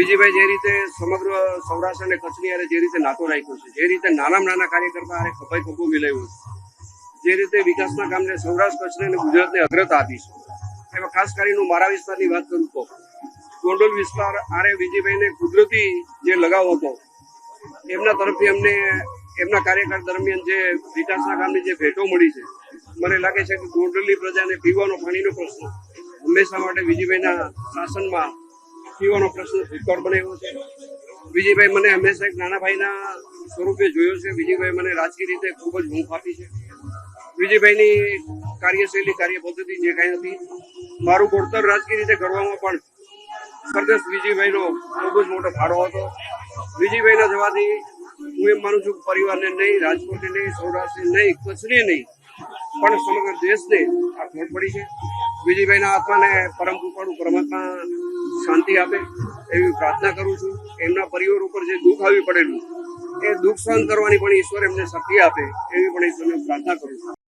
વિજયભાઈ જે રીતે સમગ્ર સૌરાષ્ટ્ર અને કચ્છની અરે જે રીતે નાતો રાખ્યો છે, જે રીતે નાનામાં નાના કાર્યકર્તા અરે ખભાઈ ખભો મિલાવ્યો છે, જે રીતે વિકાસના કામને સૌરાષ્ટ્ર, કચ્છને અને ગુજરાતને અગ્રતા આપી છે. એમાં ખાસ કરીને મારા વિસ્તારની વાત કરું તો ગોંડલ વિસ્તાર આરે વિજયભાઈને કુદરતી જે લગાવ હતો, એમના તરફથી અમને એમના કાર્યકાળ દરમિયાન જે વિકાસના કામની જે ભેટો મળી છે, મને લાગે છે કે ગોંડલની પ્રજાને પીવાનો પાણીનો પ્રશ્ન હંમેશા માટે વિજયભાઈના શાસનમાં પીવાનો પ્રશ્ન ભૂતકાળ બનાવ્યો છે. વિજયભાઈ, મને હંમેશા એક નાના ભાઈના સ્વરૂપે જોયો છે. વિજયભાઈ મને રાજકીય રીતે ખૂબ જ હૂંફ આપી છે. વિજયભાઈની કાર્યશૈલી કાર્ય પદ્ધતિ જે કાંઈ હતી, મારું ઘડતર રાજકીય રીતે કરવામાં પણ સરદેશ વિજયભાઈનો ખૂબ જ મોટો ફાળો હતો. વિજયભાઈના જવાથી હું એમ માનું છું પરિવારને નહીં, રાજકોટને નહીં, સૌરાષ્ટ્રને નહીં, કચ્છને નહીં પણ સમગ્ર દેશને આ ખોટ પડી છે. વિજયભાઈના આત્માને પરમ કૃપાળુ પરમાત્મા શાંતિ આપે એવી પ્રાર્થના કરું છું. એમના પરિવાર ઉપર જે દુઃખ આવી પડેલું, એ દુઃખ સહન કરવાની પણ ઈશ્વર એમને શક્તિ આપે એવી પણ ઈશ્વરને પ્રાર્થના કરું છું.